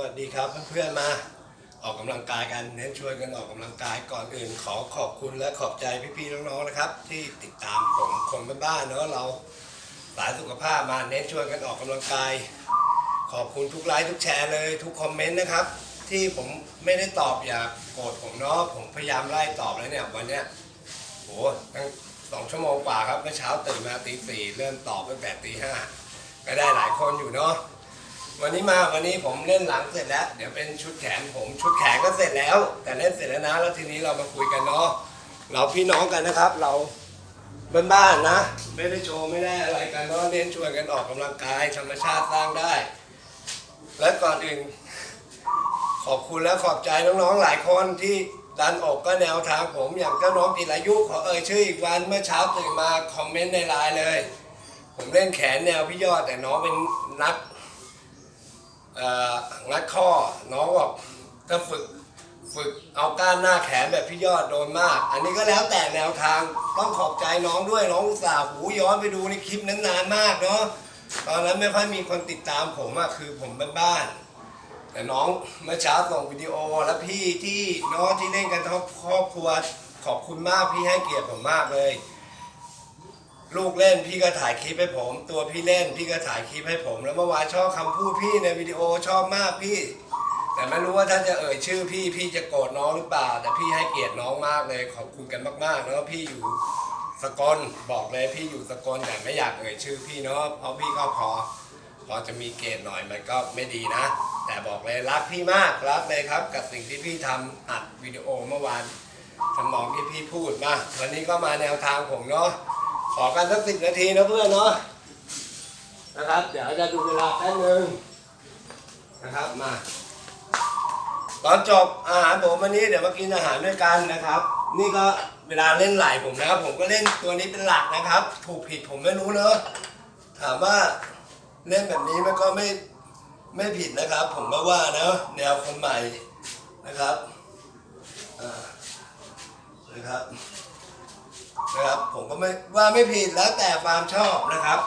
วัสดีครับเพื่อนๆมาออกกำลังกายกันเน้นชวนกันออกกำลังกายก่อนอื่น ขอขอบคุณและขอบใจพี่ๆน้องๆนะครับ ที่ติดตามผมคนบ้านๆเนาะเราสายสุขภาพมาเน้นชวนกันออกกำลังกาย ขอบคุณทุกไลค์ทุกแชร์เลย ทุกคอมเมนต์นะครับ ที่ผมไม่ได้ตอบอย่าโกรธผมเนาะผมพยายามไล่ตอบแล้วเนี่ยวันเนี้ยโหตั้งสองชั่วโมงกว่าครับเมื่อเช้าตื่นมาตีสี่เริ่มตอบตั้งแต่ตีห้าก็ได้หลายคนอยู่เนาะ วันนี้มาวันนี้ผมเล่นหลังเสร็จแล้ว เดี๋ยวเป็นชุดแขนผมชุดแขนก็เสร็จแล้ว แต่เล่นเสร็จแล้วนะ แล้วทีนี้เรามาคุยกันเนาะเราพี่น้องกันนะครับ เราบ้านๆนะ ไม่ได้โชว์ไม่ได้อะไรกันเนาะเล่นชวนกันออกกำลังกายธรรมชาติสร้างได้ และก่อนอื่นขอบคุณและขอบใจน้องๆหลายคนที่ดันอกก็แนวทางผมอย่างเจ้าน้องจิรายุขอเอ่ยชื่ออีกวันเมื่อเช้าตื่นมาคอมเมนต์ในไลน์เลย ผมเล่นแขนแนวพี่ยอดแต่น้องเป็นนัก งัดข้อน้องบอกถ้าฝึกฝึกเอาก้านหน้าแขนแบบพี่ยอดโดนมาก อันนี้ก็แล้วแต่แนวทางต้องขอบใจน้องด้วยน้องอุตส่าห์หูย้อนไปดูในคลิปนั้นนานมากเนาะตอนนั้นไม่ค่อยมีคนติดตามผมอะคือผมเป็นบ้านๆแต่น้องเมื่อเช้าส่งวิดีโอแล้วพี่ที่น้องที่เล่นกันทั้งครอบครัวขอบคุณมากพี่ให้เกียรติผมมากเลย ลูกเล่นพี่ก็ถ่ายคลิปให้ผม ตัวพี่เล่นพี่ก็ถ่ายคลิปให้ผม แล้วเมื่อวานชอบคำพูดพี่ในวิดีโอชอบมากพี่ แต่ไม่รู้ว่าถ้าจะเอ่ยชื่อพี่พี่จะโกรธน้องหรือเปล่า แต่พี่ให้เกียรติน้องมากเลยขอบคุณกันมากๆแล้วพี่อยู่สกลบอกเลยพี่อยู่สกลแต่ไม่อยากเอ่ยชื่อพี่เนาะเพราะพี่ก็พอ พอจะมีเกณฑ์หน่อยมันก็ไม่ดีนะ แต่บอกเลยรักพี่มากรักเลยครับ กับสิ่งที่พี่ทำอัดวิดีโอเมื่อวานสมองที่พี่พูดมาวันนี้ก็มาแนวทางผมเนาะ ขอกันสักสิบนาทีนะเพื่อนเนาะนะครับ เดี๋ยวจะดูเวลาแป๊บนึงนะครับมา ตอนจบอาหารผมวันนี้เดี๋ยวมากินอาหารด้วยกันนะครับ นี่ก็เวลาเล่นไหลผมนะครับ ผมก็เล่นตัวนี้เป็นหลักนะครับ ถูกผิดผมไม่รู้เนอะถามว่าเล่นแบบนี้มันก็ไม่ไม่ผิดนะครับ ผมก็ว่านะแนวคนใหม่นะครับนะครับ นะครับผมก็ไม่ว่าไม่ผิดแล้วแต่ความชอบนะครับ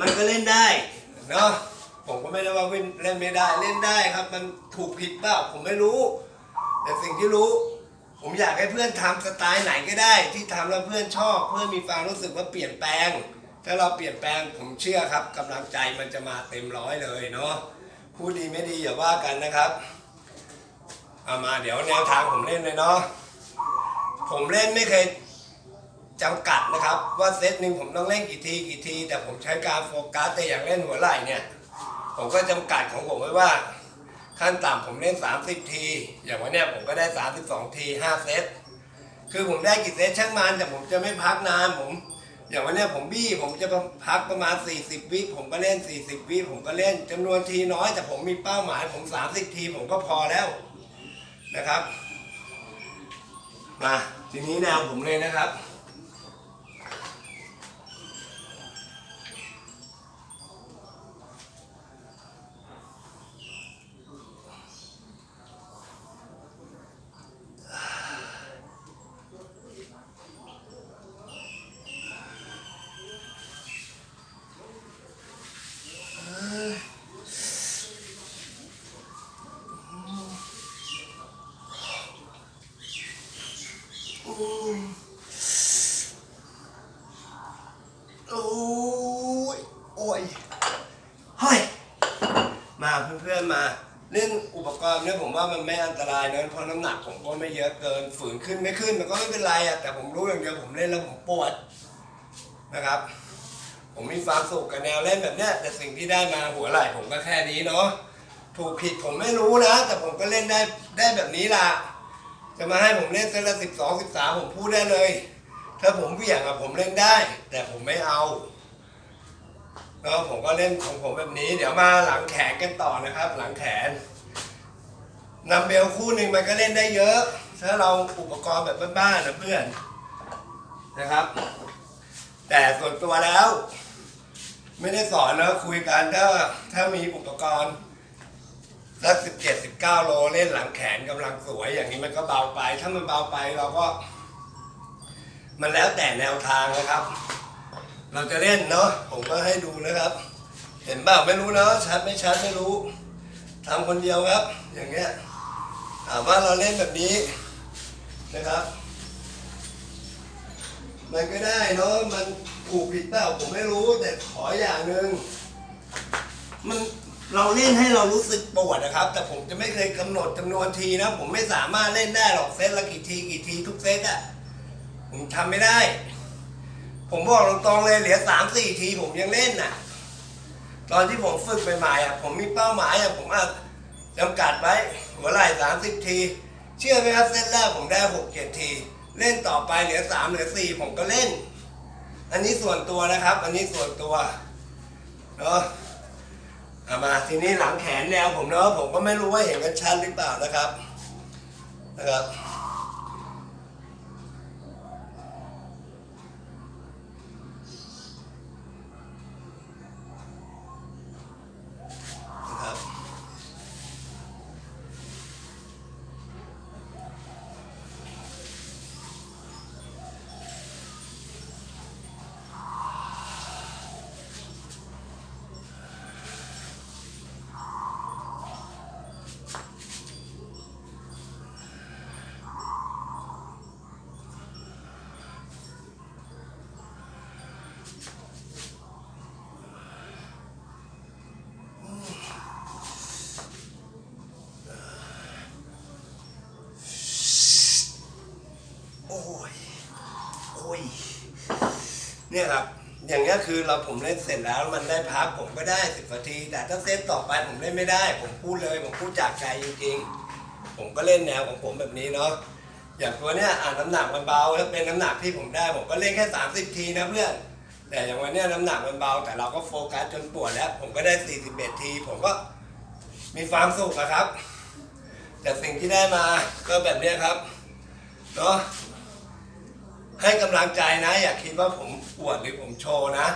มันก็เล่นได้เนาะผมก็ไม่ได้ว่าเล่นไม่ได้เล่นได้ครับ มันถูกผิดเปล่าผมไม่รู้ แต่สิ่งที่รู้ ผมอยากให้เพื่อนทำสไตล์ไหนก็ได้ ที่ทำแล้วเพื่อนชอบ เพื่อนมีความรู้สึกว่าเปลี่ยนแปลง ถ้าเราเปลี่ยนแปลงผมเชื่อครับกำลังใจมันจะมาเต็มร้อยเลยเนาะพูดดีไม่ดีอย่าว่ากันนะครับเอามาเดี๋ยวแนวทางผมเล่นเลยเนาะผมเล่นไม่เคย จำกัดนะครับ ว่าเซตหนึ่งผมต้องเล่นกี่ทีกี่ที แต่ผมใช้การโฟกัสแต่อย่างเล่นหัวไหล่เนี่ย ผมก็จำกัดของผมไว้ว่า ขั้นต่ำผมเล่น 30 ที อย่างวันเนี้ยผมก็ได้ 32 ที 5 เซตคือผมได้กี่เซตช่างมันแต่ผมจะไม่พักนานผม อย่างวันเนี้ยผมบี้ผมจะพักประมาณ 40 วิผมก็เล่น 40 วิผมก็เล่นจำนวนทีน้อย แต่ผมมีเป้าหมายผม 30 ที ผมก็พอแล้วนะครับมาทีนี้แนวผมเลยนะครับ โอ้ย โอ้ยเฮ้ย มาเพื่อน ๆมาเล่อุปกรณ์เนี่ยผมว่ามันไม่อันตรายนะเพราะน้ำหนักผมก็ไม่เยอะเกินฝืนขึ้นไม่ขึ้นมันก็ไม่เป็นไรอะแต่ผมรู้อย่างเดียวผมเล่นแล้วผมปวดนะครับ ผมมีความสุขกับแนวเล่นแบบเนี้ยแต่สิ่งที่ได้มาหัวไหล่ผมก็แค่นี้เนาะถูกผิดผมไม่รู้นะ แต่ผมก็เล่นได้ได้แบบนี้ล่ะ จะมาให้ผมเล่นเซตละสิบสองสิบสามผมพูดได้เลย ถ้าผมเหวี่ยงอะผมเล่นได้ แต่ผมไม่เอา แล้วผมก็เล่นของผมแบบนี้ เดี๋ยวมาหลังแขนกันต่อนะครับ หลังแขนนัมเบลคู่หนึ่งมันก็เล่นได้เยอะ ถ้าเราอุปกรณ์แบบบ้านๆนะเพื่อนนะครับ แต่ส่วนตัวแล้ว ไม่ได้สอนนะคุยกันถ้าถ้ามีอุปกรณ์สักสิบเจ็ดสิบเก้าโลเล่นหลังแขนกำลังสวยอย่างนี้มันก็เบาไป ถ้ามันเบาไปเราก็ มันแล้วแต่แนวทางนะครับ เราจะเล่นเนาะผมก็ให้ดูนะครับ เห็นเปล่าไม่รู้เนาะชัดไม่ชัดไม่รู้ทำคนเดียวครับ อย่างเงี้ยถามว่าเราเล่นแบบนี้นะครับ มันก็ได้เนาะมันถูกผิดเปล่าผมไม่รู้แต่ขออย่างหนึ่งมันเราเล่นให้เรารู้สึกปวดนะครับ แต่ผมจะไม่เคยกำหนดจำนวนทีนะ ผมไม่สามารถเล่นได้หรอกเซตละกี่ทีกี่ทีทุกเซตอะผมทำไม่ได้ ผมบอกตรงๆเลยเหลือสามสี่ทีผมยังเล่นน่ะ ตอนที่ผมฝึกใหม่ๆอะผมมีเป้าหมายอะผมอะจำกัดไว้หัวไหล่สามสิบที เชื่อไหมครับเซตแรกผมได้หกเจ็ดที เล่นต่อไปเหลือสามเหลือสี่ผมก็เล่น อันนี้ส่วนตัวนะครับ อันนี้ส่วนตัวเนาะเอามาทีนี้หลังแขนแนวผมเนาะผมก็ไม่รู้ว่าเห็นกันชัดหรือเปล่านะครับนะครับนะครับ โอ้ย โอ้ย เนี่ยครับ อย่างเงี้ยคือเราผมเล่นเสร็จแล้วมันได้พักผมก็ได้สิบนาที แต่ถ้าเซตต่อไปผมเล่นไม่ได้ ผมพูดเลย ผมพูดจากใจจริงๆ ผมก็เล่นแนวของผมแบบนี้เนาะอย่างตัวเนี้ยอ่าน้ำหนักมันเบาถ้าเป็นน้ำหนักที่ผมได้ ผมก็เล่นแค่ 30 ทีนะเพื่อน แต่อย่างวันเนี้ยน้ำหนักมันเบา แต่เราก็โฟกัสจนปวดแล้ว ผมก็ได้ 41 ที ผมก็มีความสุขอะครับ แต่สิ่งที่ได้มาก็แบบเนี้ยครับเนาะ ให้กำลังใจนะ อย่าคิดว่าผมอวดหรือผมโชว์นะ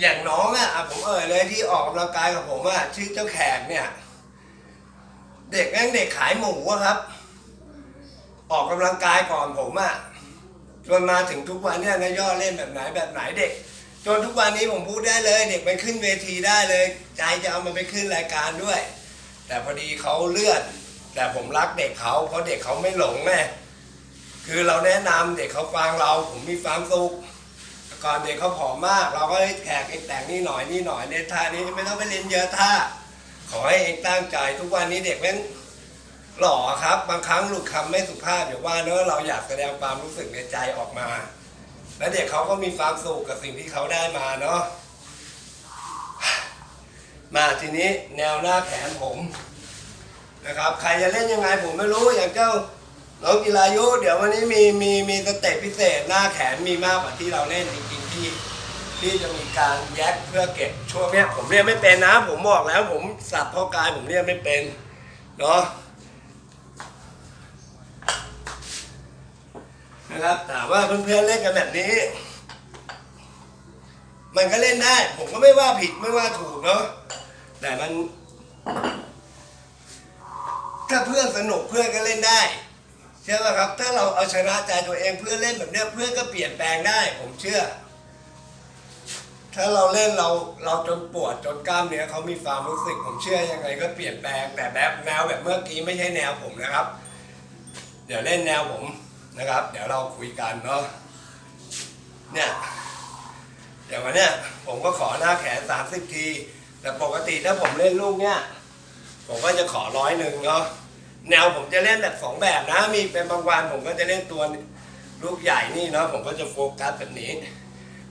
อย่างน้องอะอะผมเอ่ยเลยที่ออกกำลังกายกับผมอะชื่อเจ้าแขกเนี่ย เด็กแม่งเด็กขายหมูอะครับ ออกกำลังกายก่อนผมอะจนมาถึงทุกวันเนี่ยนายย่อเล่นแบบไหนแบบไหนเด็ก จนทุกวันนี้ผมพูดได้เลย เด็กไปขึ้นเวทีได้เลย ใจจะเอามันไปขึ้นรายการด้วย แต่พอดีเขาเลื่อน แต่ผมรักเด็กเขาเพราะเด็กเขาไม่หลงไง คือเราแนะนำเด็กเขาฟังเราผมมีความสุขก่อนเด็กเขาผอมมาก เราก็ให้แขกเองแต่งนี่หน่อยนี่หน่อยในท่านี้ไม่ต้องไปเรียนเยอะท่าขอให้เองตั้งใจทุกวันนี้เด็กแม่งหล่อครับ บางครั้งหลุดคำไม่สุภาพอย่าว่าเนอะเราอยากแสดงความรู้สึกในใจออกมา และเด็กเขาก็มีความสุขกับสิ่งที่เขาได้มาเนาะมาทีนี้แนวหน้าแขนผมนะครับ ใครจะเล่นยังไงผมไม่รู้อย่างเจ้า น้องกีฬายุเดี๋ยววันนี้มีมีมีสเต็ปพิเศษหน้าแขนมีมากกว่าที่เราเล่นจริงๆที่ที่จะมีการแยกเพื่อเก็บช่วงเนี้ยผมเรียกไม่เป็นนะ ผมบอกแล้วผมสับพ่อกายผมเรียกไม่เป็นเนาะนะครับถามว่าเพื่อนๆเล่นกันแบบนี้ มันก็เล่นได้ ผมก็ไม่ว่าผิดไม่ว่าถูกเนาะแต่มันถ้าเพื่อนสนุกเพื่อนก็เล่นได้ ชื่อป่ะครับ ถ้าเราเอาชนะใจตัวเองเพื่อเล่นแบบเนี้ยเพื่อนก็เปลี่ยนแปลงได้ ผมเชื่อ ถ้าเราเล่นเราเราจนปวดจนกล้ามเนื้อเขามีความรู้สึก ผมเชื่อยังไงก็เปลี่ยนแปลงแต่แบบแนวแบบเมื่อกี้ไม่ใช่แนวผมนะครับ เดี๋ยวเล่นแนวผมนะครับ เดี๋ยวเราคุยกันเนาะเนี่ยอย่างวันเนี้ยผมก็ขอหน้าแขน30ที แต่ปกติถ้าผมเล่นลูกเนี้ยผมก็จะขอร้อยหนึ่งเนาะ แนวผมจะเล่นแบบสองแบบนะ มีเป็นบางวันผมก็จะเล่นตัวลูกใหญ่นี่เนาะผมก็จะโฟกัสแบบนี้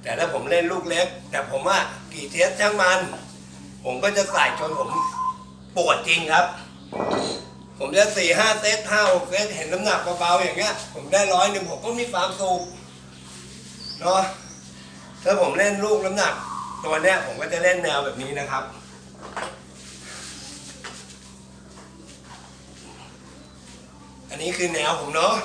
แต่ถ้าผมเล่นลูกเล็ก แต่ผมว่ากี่เทสช่างมัน ผมก็จะใส่จนผมปวดจริงครับ ผมจะสี่ห้าเซตห้าหกเซตเห็นน้ำหนักเบาๆอย่างเงี้ย ผมได้ร้อยหนึ่งผมก็มีความสุขเนาะถ้าผมเล่นลูกน้ำหนัก ตัวเนี้ยผมก็จะเล่นแนวแบบนี้นะครับ อันนี้คือแนวผมเนาะ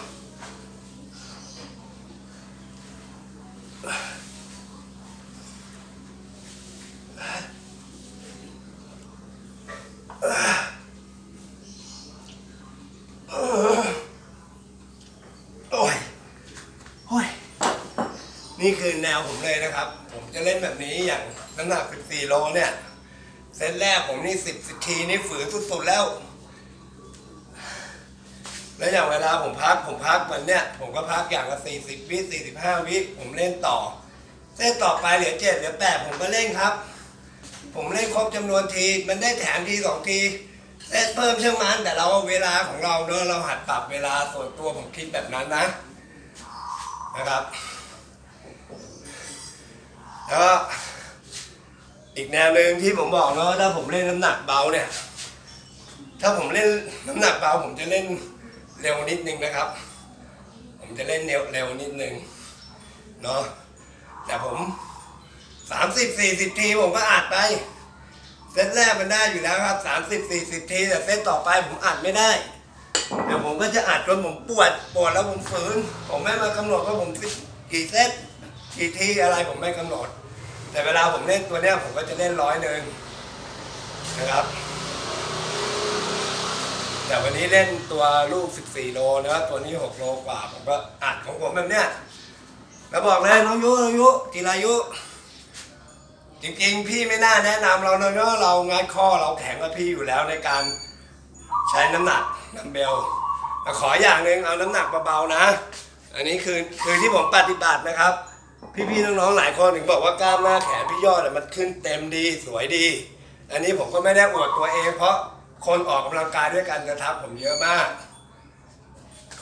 โอ้ยโอ้ยนี่คือแนวผมเลยนะครับ ผมจะเล่นแบบนี้อย่างน้ำหนัก 14 โลเนี่ย เซตแรกผมนี่สิบสิทีนี่ฝืนสุดๆแล้ว แล้วอย่างเวลาผมพักผมพักเหมือนเนี้ยผมก็พักอย่างละสี่สิบวิสี่สิบห้าวิผมเล่นต่อเส้นต่อไปเหลือเจ็ดเหลือแปดผมก็เล่นครับ ผมเล่นครบจำนวนที มันได้แถมทีสองทีเซตเพิ่มเชื่อมันแต่เราเวลาของเราเนอะเราหัดปรับเวลาส่วนตัวผมคิดแบบนั้นนะนะครับแล้วก็อีกแนวหนึ่งที่ผมบอกเนอะถ้าผมเล่นน้ำหนักเบาเนี่ย ถ้าผมเล่นน้ำหนักเบาผมจะเล่น เร็วนิดนึงนะครับ ผมจะเล่นเร็วเร็วนิดนึงเนาะแต่ผมสามสิบสี่สิบทีผมก็อัดไป เซตแรกมันได้อยู่แล้วครับสามสิบสี่สิบทีแต่เซตต่อไปผมอัดไม่ได้เดี๋ยวผมก็จะอัดจนผมปวดปวดแล้วผมฝืน ผมไม่มากำหนดว่าผมกี่เซตกี่ทีอะไรผมไม่กำหนด แต่เวลาผมเล่นตัวเนี้ยผมก็จะเล่นร้อยหนึ่งนะครับ แต่วันนี้เล่นตัวลูก 14 โลนะตัวนี้ 6 โลกว่า ผมก็อัดของผมแบบเนี้ยแล้วบอกเลยน้องยุน้องยุจิรายุ จริงๆ พี่ไม่น่าแนะนำเราเนอะเนอะเรางัดข้อเราแข็งกว่าพี่อยู่แล้วในการใช้น้ำหนักนัมเบลขออย่างหนึ่งเอาน้ำหนักเบาๆนะ อันนี้คือคือที่ผมปฏิบัตินะครับ พี่ๆน้องๆหลายคนถึงบอกว่ากล้ามหน้าแขนพี่ยอดอะมันขึ้นเต็มดีสวยดี อันนี้ผมก็ไม่ได้อวดตัวเองเพราะ คนออกกำลังกายด้วยกันกระทับผมเยอะมาก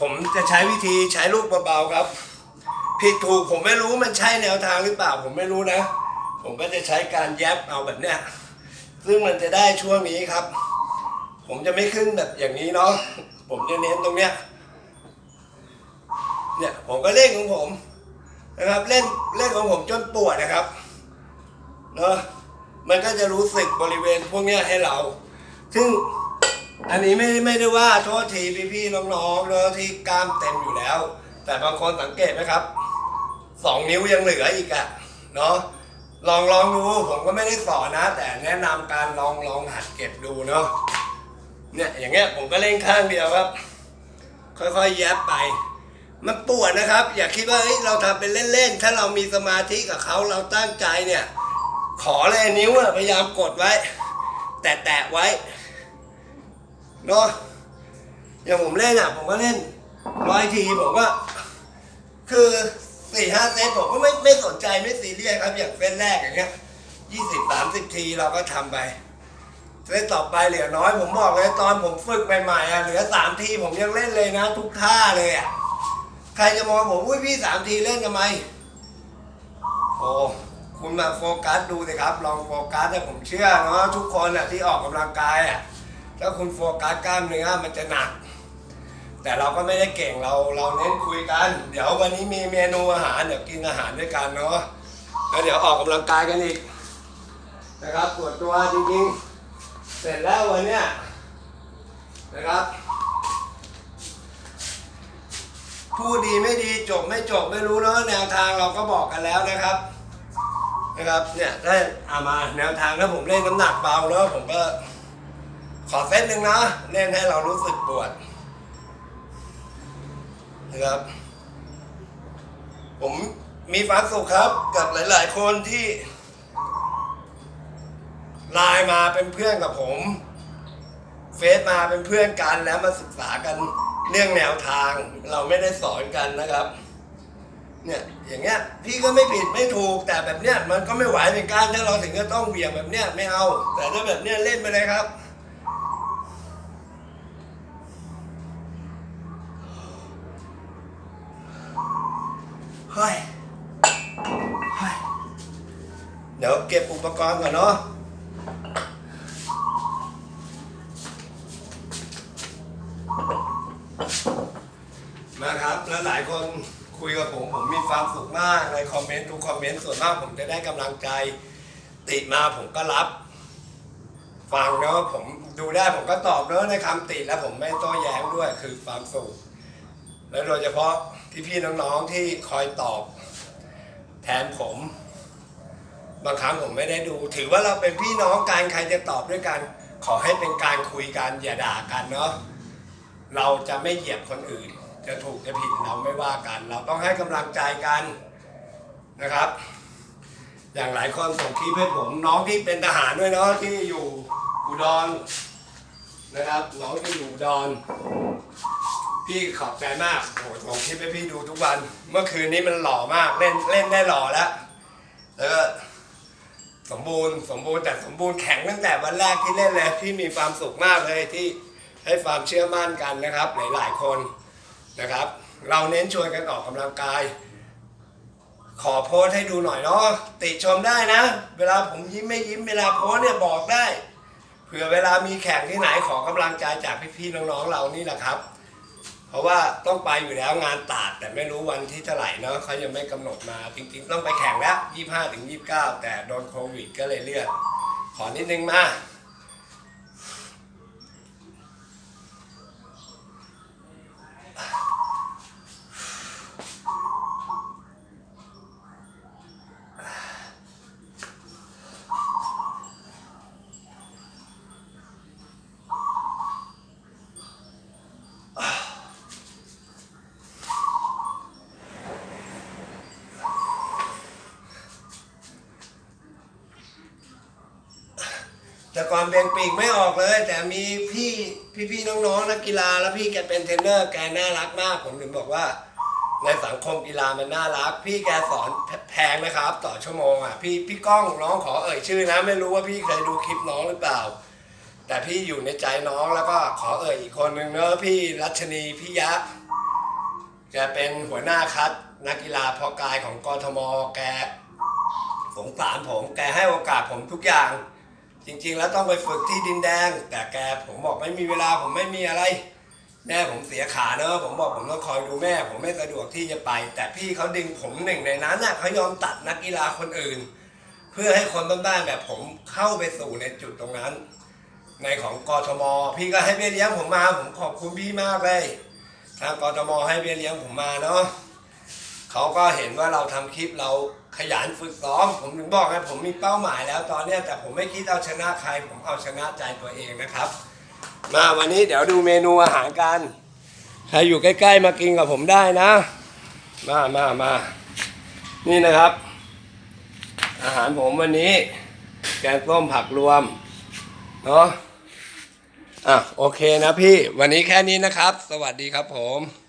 ผมจะใช้วิธีใช้ลูกเบาๆครับ ผิดถูกผมไม่รู้มันใช่แนวทางหรือเปล่า ผมไม่รู้นะ ผมก็จะใช้การแยบเอาแบบเนี้ยซึ่งมันจะได้ช่วงนี้ครับ ผมจะไม่ขึ้นแบบอย่างนี้เนาะผมจะเน้นตรงเนี้ยเนี่ยผมก็เล่นของผมนะครับเล่นเล่นของผมจนปวดนะครับเนาะมันก็จะรู้สึกบริเวณพวกเนี้ยให้เรา ซึ่งอันนี้ไม่ไม่ได้ว่าโทษทีพี่ๆน้องๆเนาะที่กล้ามเต็มอยู่แล้ว แต่บางคนสังเกตไหมครับสองนิ้วยังเหลืออีกอะเนาะลองลองดูผมก็ไม่ได้สอนนะ แต่แนะนำการลองลองหัดเก็บดูเนาะเนี่ยอย่างเงี้ยผมก็เล่นข้างเดียวครับ ค่อยๆแยบไปมันปวดนะครับ อย่าคิดว่าเฮ้ยเราทำเป็นเล่นๆถ้าเรามีสมาธิกับเขาเราตั้งใจเนี่ย ขอเลยนิ้วอะพยายามกดไว้ แตะๆไว้ เนาะอย่างผมเล่นอะ ผมก็เล่นร้อยทีผมก็คือสี่ห้าเซตผมก็ไม่ไม่สนใจไม่ซีเรียสครับ อย่างเซตแรกอย่างเงี้ยยี่สิบสามสิบทีเราก็ทำไปเซตต่อไปเหลือน้อยผมบอกเลยตอนผมฝึกใหม่ๆอะเหลือสามทีผมยังเล่นเลยนะ ทุกท่าเลยอะใครจะมองผมอุ้ยพี่สามทีเล่นทำไมโอ้คุณมาโฟกัสดูสิครับ ลองโฟกัสแต่ผมเชื่อเนาะทุกคนอะที่ออกกำลังกายอะ ถ้าคุณโฟกัสกล้ามเนื้อมันจะหนัก แต่เราก็ไม่ได้เก่งเราเราเน้นคุยกัน เดี๋ยววันนี้มีเมนูอาหารเดี๋ยวกินอาหารด้วยกันเนาะแล้วเดี๋ยวออกกำลังกายกันอีกนะครับปวดตัวจริงๆ เสร็จแล้ววันเนี้ยนะครับพูดดีไม่ดีจบไม่จบไม่รู้เนาะแนวทางเราก็บอกกันแล้วนะครับนะครับเนี่ยได้อามาแนวทางถ้าผมเล่นน้ำหนักเบาเนาะผมก็ ขอเซตหนึ่งนะเล่นให้เรารู้สึกปวดนะครับ ผมมีความสุขครับกับหลาย ๆ คนที่ไลน์มาเป็นเพื่อนกับผม เฟซมาเป็นเพื่อนกันแล้วมาศึกษากันเรื่องแนวทาง เราไม่ได้สอนกันนะครับ เนี่ยอย่างเงี้ย พี่ก็ไม่ผิดไม่ถูกแต่แบบเนี้ยมันก็ไม่ไหวเป็นการถ้าเราถึงจะต้องเหวี่ยงแบบเนี้ยไม่เอา แต่ถ้าแบบเนี้ยเล่นไปเลยครับ เฮ้ยเฮ้ยเดี๋ยวเก็บอุปกรณ์ก่อนเนาะมาครับแล้วหลายคนคุยกับผมผมมีความสุขมากในคอมเมนต์ทุกคอมเมนต์ส่วนมากผมจะได้กำลังใจ ติมาผมก็รับ ฟังเนาะผมดูได้ผมก็ตอบเนาะในคำติแล้วผมไม่โต้แย้งด้วยคือความสุข แล้วโดยเฉพาะพี่ๆน้องๆที่คอยตอบแทนผม บางครั้งผมไม่ได้ดู ถือว่าเราเป็นพี่น้องกันใครจะตอบด้วยกัน ขอให้เป็นการคุยกันอย่าด่ากันเนาะเราจะไม่เหยียบคนอื่น จะถูกจะผิดเราไม่ว่ากัน เราต้องให้กำลังใจกันนะครับ อย่างหลายคนส่งคลิปให้ผมน้องที่เป็นทหารด้วยเนาะที่อยู่อุดรนะครับน้องที่อยู่อุดร พี่ขอบใจมากโอ้โหส่งคลิปให้พี่ดูทุกวัน เมื่อคืนนี้มันหล่อมาก เล่นเล่นได้หล่อแล้ว แล้วก็สมบูรณ์สมบูรณ์แต่สมบูรณ์แข็งตั้งแต่วันแรกที่เล่นเลยพี่มีความสุขมากเลยที่ให้ความเชื่อมั่นกันนะครับ หลายๆคนนะครับ เราเน้นชวนกันออกกำลังกาย ขอโพสให้ดูหน่อยเนาะติชมได้นะ เวลาผมยิ้มไม่ยิ้มเวลาโพสเนี่ยบอกได้เผื่อเวลามีแข่งที่ไหนขอกำลังใจจากพี่ๆน้องๆเรานี่แหละครับ เพราะว่าต้องไปอยู่แล้วงานตาดแต่ไม่รู้วันที่เท่าไหร่เนาะเขายังไม่กำหนดมาจริงๆ ต้องไปแข่งแล้ว 25ถึง29 แต่โดนโควิดก็เลยเลื่อนขอนิดนึงมา แต่ก่อนเบงปีกไม่ออกเลย แต่มีพี่พี่ๆน้องๆนักกีฬาแล้วพี่แกเป็นเทรนเนอร์แกน่ารักมากผมถึงบอกว่า ในสังคมกีฬามันน่ารัก พี่แกสอนแพงนะครับ ต่อชั่วโมงอะพี่พี่ก้องน้องขอเอ่ยชื่อนะ ไม่รู้ว่าพี่เคยดูคลิปน้องหรือเปล่า แต่พี่อยู่ในใจน้องแล้วก็ขอเอ่ยอีกคนนึงเนอะพี่รัชนีพี่ยักษ์แกเป็นหัวหน้าคัดนักกีฬาพาะกายของกทมแกสงสารผมแกให้โอกาสผมทุกอย่าง จริงๆ แล้วต้องไปฝึกที่ดินแดง แต่แกผมบอกไม่มีเวลาผมไม่มีอะไร แม่ผมเสียขาเนอะผมบอกผมต้องคอยดูแม่ ผมไม่สะดวกที่จะไป แต่พี่เขาดึงผมหนึ่งในนั้นน่ะเขายอมตัดนักกีฬาคนอื่น เพื่อให้คนบ้านๆแบบผมเข้าไปสู่ในจุดตรงนั้น ในของกทม พี่ก็ให้เบี้ยเลี้ยงผมมา ผมขอบคุณพี่มากเลยทางกทมให้เบี้ยเลี้ยงผมมาเนาะเขาก็เห็นว่าเราทำคลิปเรา ขยันฝึกซ้อม ผมถึงบอกไงผมมีเป้าหมายแล้วตอนเนี้ยแต่ผมไม่คิดเอาชนะใคร ผมเอาชนะใจตัวเองนะครับ มาวันนี้เดี๋ยวดูเมนูอาหารกัน ใครอยู่ใกล้ๆมากินกับผมได้นะ มามามานี่นะครับ อาหารผมวันนี้ แกงส้มผักรวม เนาะอะโอเคนะพี่ วันนี้แค่นี้นะครับ สวัสดีครับผม